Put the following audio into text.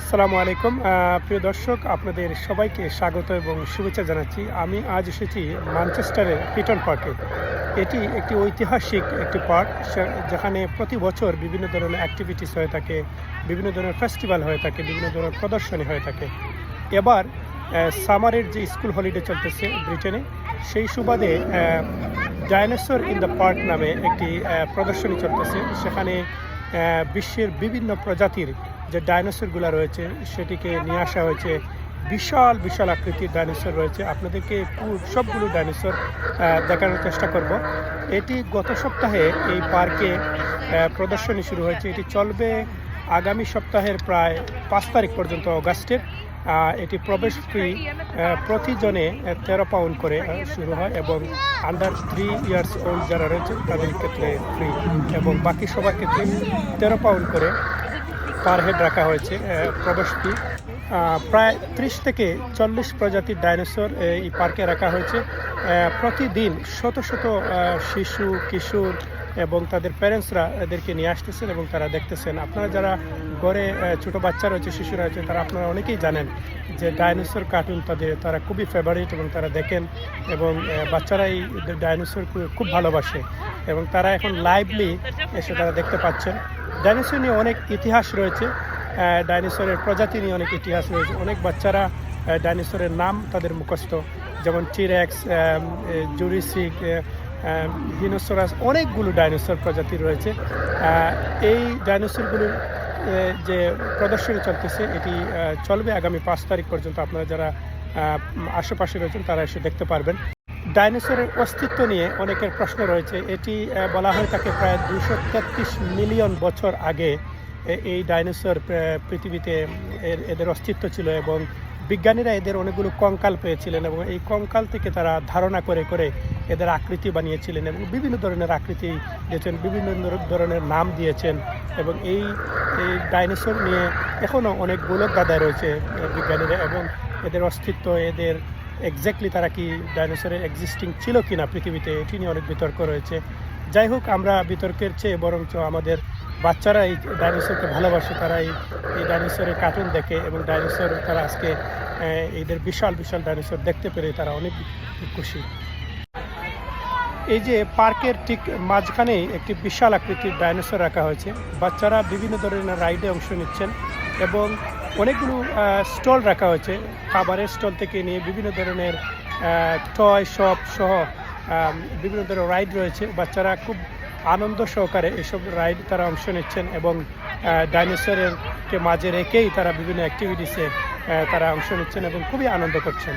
আসসালামু আলাইকুম। প্রিয় দর্শক, আপনাদের সবাইকে স্বাগত এবং শুভেচ্ছা জানাচ্ছি। আমি আজ এসেছি ম্যানচেস্টারের পিটন পার্কে। এটি একটি ঐতিহাসিক একটি পার্ক যেখানে প্রতি বছর বিভিন্ন ধরনের অ্যাক্টিভিটিস হয়ে থাকে, বিভিন্ন ধরনের ফেস্টিভ্যাল হয়ে থাকে, বিভিন্ন ধরনের প্রদর্শনী হয়ে থাকে। এবার সামারের যে স্কুল হলিডে চলতেছে ব্রিটেনে, সেই সুবাদে ডাইনোসর ইন দ্য পার্ক নামে একটি প্রদর্শনী চলতেছে। সেখানে বিশ্বের বিভিন্ন প্রজাতির যে ডাইনোসরগুলো রয়েছে, সেটিকে নিয়ে আসা হয়েছে। বিশাল বিশাল আকৃতির ডাইনোসর রয়েছে। আপনাদেরকে সবগুলো ডাইনোসর দেখানোর চেষ্টা করব। এটি গত সপ্তাহে এই পার্কে প্রদর্শনী শুরু হয়েছে। এটি চলবে আগামী সপ্তাহের প্রায় পাঁচ তারিখ পর্যন্ত, অগাস্টের। এটি প্রবেশ ফ্রি প্রতিজনে তেরো পাউন্ড করে শুরু হয় এবং আন্ডার থ্রি ইয়ার্স ওল্ড যারা রয়েছে তাদের ক্ষেত্রে ফ্রি এবং বাকি সবার ক্ষেত্রে তেরো পাউন্ড করে। পার হেড রাখা হয়েছে আহ, প্রবেশ ফি প্রায় ত্রিশ থেকে চল্লিশ প্রজাতির ডাইনোসর এই পার্কে রাখা হয়েছে। প্রতিদিন শত শত শিশু কিশোর এবং তাদের প্যারেন্টসরা এদেরকে নিয়ে আসতেছেন এবং তারা দেখতেছেন। আপনারা যারা ঘরে ছোট বাচ্চা রয়েছে শিশুরা রয়েছে তারা আপনারা অনেকেই জানেন যে ডাইনোসর কার্টুন তাদের তারা খুবই ফেভারিট এবং তারা দেখেন এবং বাচ্চারা এই ডাইনোসর খুব ভালোবাসে এবং তারা এখন লাইভলি এসে তারা দেখতে পাচ্ছেন। ডাইনোসর নিয়ে অনেক ইতিহাস রয়েছে। ডাইনোসরের প্রজাতি নিয়ে অনেক ইতিহাস রয়েছে। অনেক বাচ্চারা ডাইনোসরের নাম তাদের মুখস্থ। যেমন টিরেক্স জুরিসিক হিনোসরাস অনেকগুলো ডাইনোসর প্রজাতি রয়েছে। এই ডাইনোসরগুলোর যে প্রদর্শনী চলতেছে, এটি চলবে আগামী পাঁচ তারিখ পর্যন্ত। আপনারা যারা আশেপাশে রয়েছেন, তারা এসে দেখতে পারবেন। ডাইনোসরের অস্তিত্ব নিয়ে অনেকের প্রশ্ন রয়েছে। এটি বলা হয় তাকে প্রায় দুশো তেত্রিশ মিলিয়ন বছর আগে এই ডাইনোসর পৃথিবীতে এদের অস্তিত্ব ছিল এবং বিজ্ঞানীরা এদের অনেকগুলো কঙ্কাল পেয়েছিলেন এবং এই কঙ্কাল থেকে তারা ধারণা করে করে এদের আকৃতি বানিয়েছিলেন এবং বিভিন্ন ধরনের আকৃতি দিয়েছেন, বিভিন্ন ধরনের নাম দিয়েছেন এবং এই এই ডাইনোসর নিয়ে এখনও অনেক গোলক গাদায় রয়েছে বিজ্ঞানীরা এবং এদের অস্তিত্ব, এদের এক্স্যাক্টলি তারা কি ডাইনোসরের এক্সিস্টিং ছিল কিনা পৃথিবীতে, এটি নিয়ে অনেক বিতর্ক রয়েছে। যাই হোক, আমরা বিতর্কের চেয়ে বরঞ্চ আমাদের বাচ্চারা এই ডাইনোসরকে ভালোবাসে, তারা এই ডাইনোসরের কার্টুন দেখে এবং ডাইনোসর তারা আজকে এদের বিশাল বিশাল ডাইনোসর দেখতে পেরে তারা অনেক খুশি। এই যে পার্কের ঠিক মাঝখানেই একটি বিশাল আকৃতির ডাইনোসর রাখা হয়েছে। বাচ্চারা বিভিন্ন ধরনের রাইডে অংশ নিচ্ছেন। এবং অনেকগুলো স্টল রাখা হয়েছে। খাবারের স্টল থেকে নিয়ে বিভিন্ন ধরনের টয় শপ সহ বিভিন্ন ধরনের রাইড রয়েছে। বাচ্চারা খুব আনন্দ সহকারে এসব রাইড তারা অংশ নিচ্ছেন এবং ডাইনোসরের কে মাঝে রেখেই তারা বিভিন্ন অ্যাক্টিভিটিসে তারা অংশ নিচ্ছেন এবং খুবই আনন্দ করছেন।